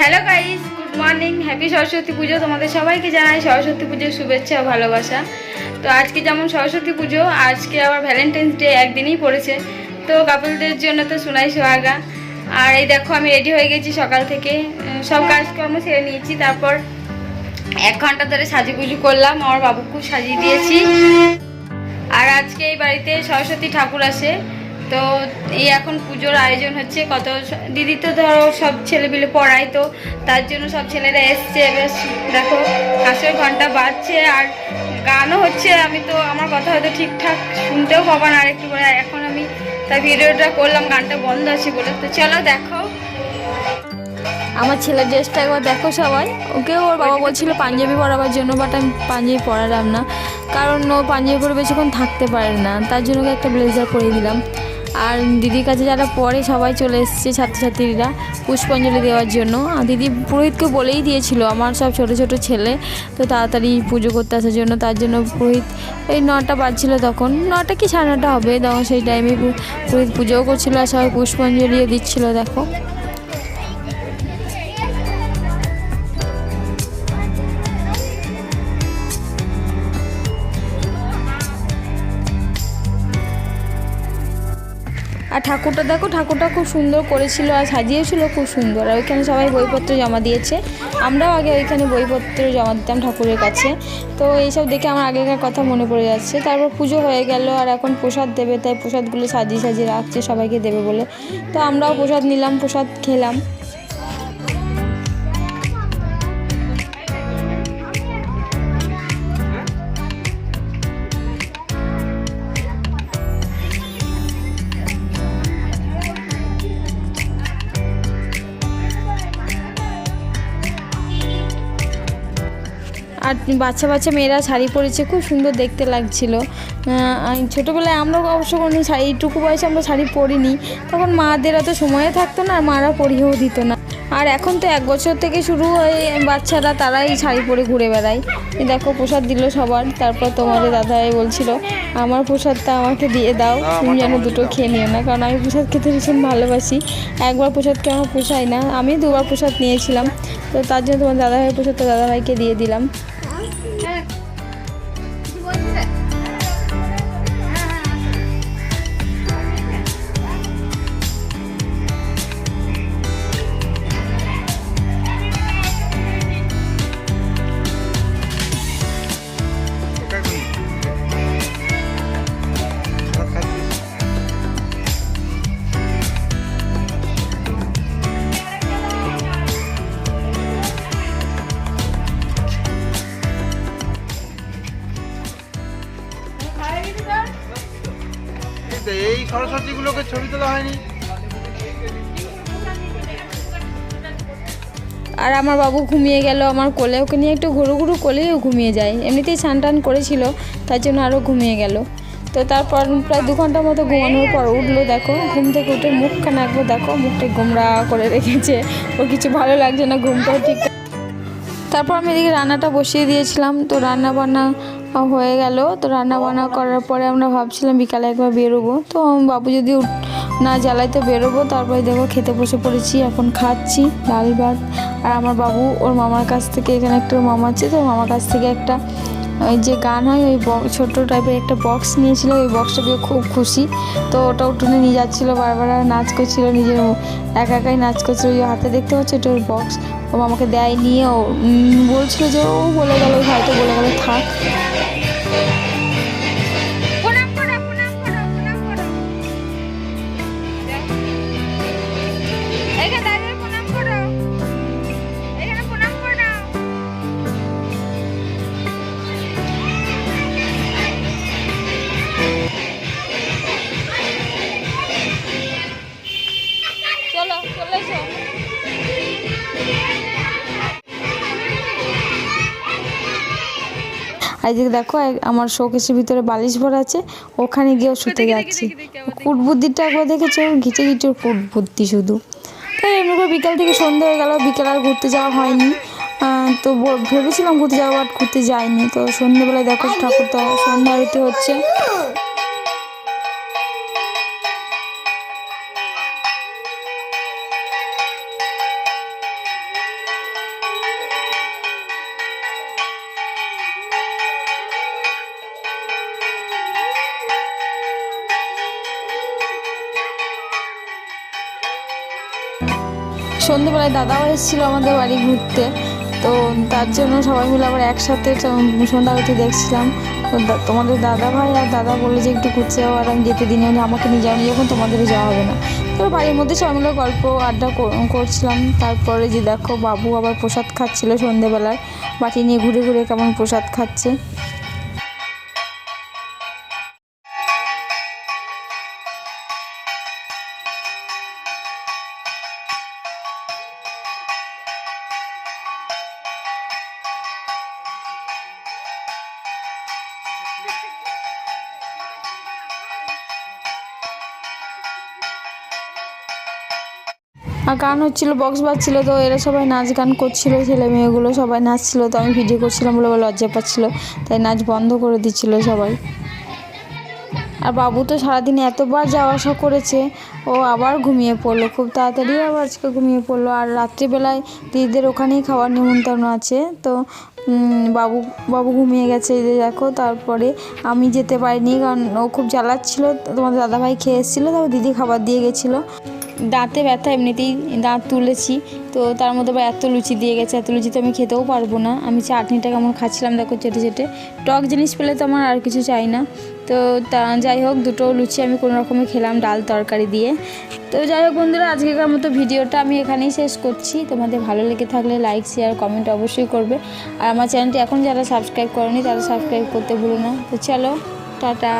Hello guys good morning happy Saraswati Puja তোমাদের সবাইকে জানাই। সরস্বতী পুজোর শুভেচ্ছা ভালোবাসা। তো আজকে যেমন সরস্বতী পুজো আজকে আবার ভ্যালেন্টাইন্স ডে একদিনই পড়েছে। তো কাপলদের জন্য তো শোনাই সোহাগা। আর এই দেখো, আমি রেডি হয়ে গেছি সকাল থেকে। সব কাজকর্ম সেরে নিয়েছি। তারপর এক ঘণ্টা ধরে সাজুগুজু করলাম। আমার বাবু খুব সাজিয়ে দিয়েছি। আর আজকে এই বাড়িতে সরস্বতী ঠাকুর আসে। তো এই এখন পুজোর আয়োজন হচ্ছে, কত দিদি তো ধরো সব ছেলেপিলে পড়ায়, তো তার জন্য সব ছেলেরা এসছে। এবার দেখো, কাশের ঘণ্টা বাজছে আর গানও হচ্ছে। আমি তো, আমার কথা হয়তো ঠিকঠাক শুনতেও পাবা না আর একটু করে এখন আমি তাই ভিডিওটা করলাম, গানটা বন্ধ আছে বলে। তো চলো দেখো। আমার ছেলের ড্রেসটা একবার দেখো সবাই। ওকেও ওর বাবা বলছিল পাঞ্জাবি পরাবার জন্য বাট আমি পাঞ্জাবি পরালাম না। কারণ ও পাঞ্জাবি পরে বেশিক্ষণ থাকতে পারে না। তার জন্য ওকে একটা ব্লেজার পরিয়ে দিলাম। আর দিদির কাছে যারা পরে সবাই চলে এসছে ছাত্রছাত্রীরা পুষ্পাঞ্জলি দেওয়ার জন্য। আর দিদি পুরোহিতকে বলেই দিয়েছিল, আমার সব ছোট ছোট ছেলে, তো তাড়াতাড়ি পুজো করতে আসার জন্য। তার জন্য পুরোহিত, এই নটা বাজছিল তখন। নটা কি সাড়ে নটা হবে? তখন সেই টাইমে পুরোহিত পুজোও করছিল আর সবাই পুষ্পাঞ্জলিও দিচ্ছিল, দেখো। আর ঠাকুরটা দেখো, ঠাকুরটা খুব সুন্দর করেছিল আর সাজিয়েছিল, খুব সুন্দর। আর ওইখানে সবাই বইপত্র জমা দিয়েছে। আমরাও আগে ওইখানে বইপত্র জমা দিতাম ঠাকুরের কাছে। তো এইসব দেখে আমার আগেকার কথা মনে পড়ে যাচ্ছে। তারপর পুজো হয়ে গেল আর এখন প্রসাদ দেবে, তাই প্রসাদগুলো সাজিয়ে সাজিয়ে রাখছে, সবাইকে দেবে বলে। তো আমরাও প্রসাদ নিলাম, প্রসাদ খেলাম। আর বাচ্চা বাচ্চা মেয়েরা শাড়ি পরেছে খুব সুন্দর দেখতে লাগছিল। ছোটোবেলায় আমরা অবশ্য কোনো এইটুকু বয়সে আমরা শাড়ি পরিনি। তখন মাদের অত সময় থাকতো না আর মারা পরিয়েও দিত না। আর এখন তো এক বছর থেকে শুরু হয়ে বাচ্চারা তারাই শাড়ি পরে ঘুরে বেড়ায়। দেখো প্রসাদ দিল সবার। তারপর তোমাদের দাদাই বলছিল আমার প্রসাদটা আমাকে দিয়ে দাও তুমি যেন দুটো খেয়ে নিও না কারণ আমি প্রসাদ খেতে ভীষণ ভালোবাসি। একবার প্রসাদকে আমার পোষায় না আমি দুবার প্রসাদ নিয়েছিলাম। তো তার জন্য তোমার দাদাভাইয়ের প্রসাদটা দাদাভাইকে দিয়ে দিলাম। এই সরস্বতী গুলোকে ছবি তোলা হয়নি। আর আমার বাবু ঘুমিয়ে গেল, আমার কোলে। ওকে নিয়ে একটু ঘুরু ঘুরু কোলেও ঘুমিয়ে যায়। এমনিতেই স্নান টান করেছিল তার জন্য আরও ঘুমিয়ে গেল। তো তারপর প্রায় দু ঘণ্টার মতো ঘুমানোর পর উঠল, দেখো, ঘুম থেকে উঠে মুখখানা একবার দেখো, মুখটা গোমরা করে রেখেছে। ও কিছু ভালো লাগছে না, ঘুমটাও ঠিক তারপর আমি এদিকে রান্নাটা বসিয়ে দিয়েছিলাম। তো রান্না বান্না হয়ে গেল। তো রান্না বান্না করার পরে আমরা ভাবছিলাম বিকালে একবার বেরোবো। তো বাবু যদি না জ্বালায় তো বেরোবো। তারপরে দেখো খেতে বসে পড়েছি, এখন খাচ্ছি ডাল ভাত। আর আমার বাবু ওর মামার কাছ থেকে এখানে একটা মামা আছে, তো মামার কাছ থেকে একটা ওই যে গান হয়, ওই ছোট টাইপের একটা বক্স নিয়েছিল, ওই বক্সটা পেয়ে খুব খুশি। তো ওটা উঠোনে নিয়ে যাচ্ছিল বারবার আর নাচ করছিল, নিজের একা একাই নাচ করছিল। ওই হাতে দেখতে পাচ্ছি ওটা ওর বক্স ও আমাকে দেয় নিয়ে ও বলছিল যে ও বলে গেল ওই হয়তো বলে গেল, থাক। এদিকে দেখো আমার শোকেশের ভিতরে বালিশ ভরা আছে ওখানে গিয়েও শুতে যাচ্ছি। কুট বুদ্ধিটা একবার দেখেছ? ঘিচে ঘিচে কুট বুদ্ধি শুধু। তাই এমনি করে বিকাল থেকে সন্ধে হয়ে গেল বিকেল আর ঘুরতে যাওয়া হয়নি। তো ভেবেছিলাম ঘুরতে যাওয়া বাট ঘুরতে যাইনি। তো সন্ধ্যেবেলায় দেখো ঠাকুর তো সন্ধ্যা আরতি হচ্ছে। সন্ধ্যেবেলায় দাদাও এসেছিল আমাদের বাড়ি ঘুরতে, তো তার জন্য সবাই মিলে আবার একসাথে সন্ধ্যা আরতি দেখছিলাম। তোমাদের দাদা ভাই আর দাদা বলল যে একটু ঘুরতে যাও আর আমি যেতে দিনে আমাকে নিয়ে যাওনি, যখন তোমাদেরও যাওয়া হবে না। তো বাড়ির মধ্যে সবাই মিলে গল্প আড্ডা কর- করছিলাম। তারপরে যে দেখো বাবু আবার প্রসাদ খাচ্ছিল সন্ধ্যেবেলায় বাটি নিয়ে ঘুরে ঘুরে কেমন প্রসাদ খাচ্ছে। আর গান হচ্ছিল বক্স বাজছিল তো, এরা সবাই নাচ গান করছিল, ছেলে মেয়েগুলো সবাই নাচছিল, তো আমি ভিডিও করছিলাম, বলে লজ্জা পাচ্ছিল, তাই নাচ বন্ধ করে দিচ্ছিল সবাই। আর বাবু তো সারাদিন এতবার যাওয়া আসা করেছে, ও আবার ঘুমিয়ে পড়ল, খুব তাড়াতাড়ি আবার আজকে ঘুমিয়ে পড়ল, আর রাত্রিবেলায় দিদিদের ওখানেই খাওয়ার নিমন্ত্রণ আছে, তো বাবু বাবু ঘুমিয়ে গেছে, এই দেখো, তারপরে আমি যেতে পারিনি, কারণ ও খুব জ্বালাচ্ছিল, তোমাদের দাদাভাই খেয়ে এসেছিল, তারপর দিদি খাবার দিয়ে গেছিল। দাঁতে ব্যথা, এমনিতেই দাঁত তুলেছি। তো তার মধ্যে আবার এত লুচি দিয়ে গেছে, এত লুচি তো আমি খেতেও পারব না। আমি চাটনিটা কেমন খাচ্ছিলাম দেখো চেটে চেটে টক জিনিস পেলে তো আমার আর কিছু চাই না। তো তা যাই হোক, দুটো লুচি আমি কোনো রকমে খেলাম ডাল তরকারি দিয়ে। তো যাই হোক বন্ধুরা, আজকেকার মতো ভিডিওটা আমি এখানেই শেষ করছি। তোমাদের ভালো লেগে থাকলে লাইক শেয়ার কমেন্ট অবশ্যই করবে। আর আমার চ্যানেলটি এখন যারা সাবস্ক্রাইব করেনি, তারা সাবস্ক্রাইব করতে ভুলো না। তো চলো, টাটা।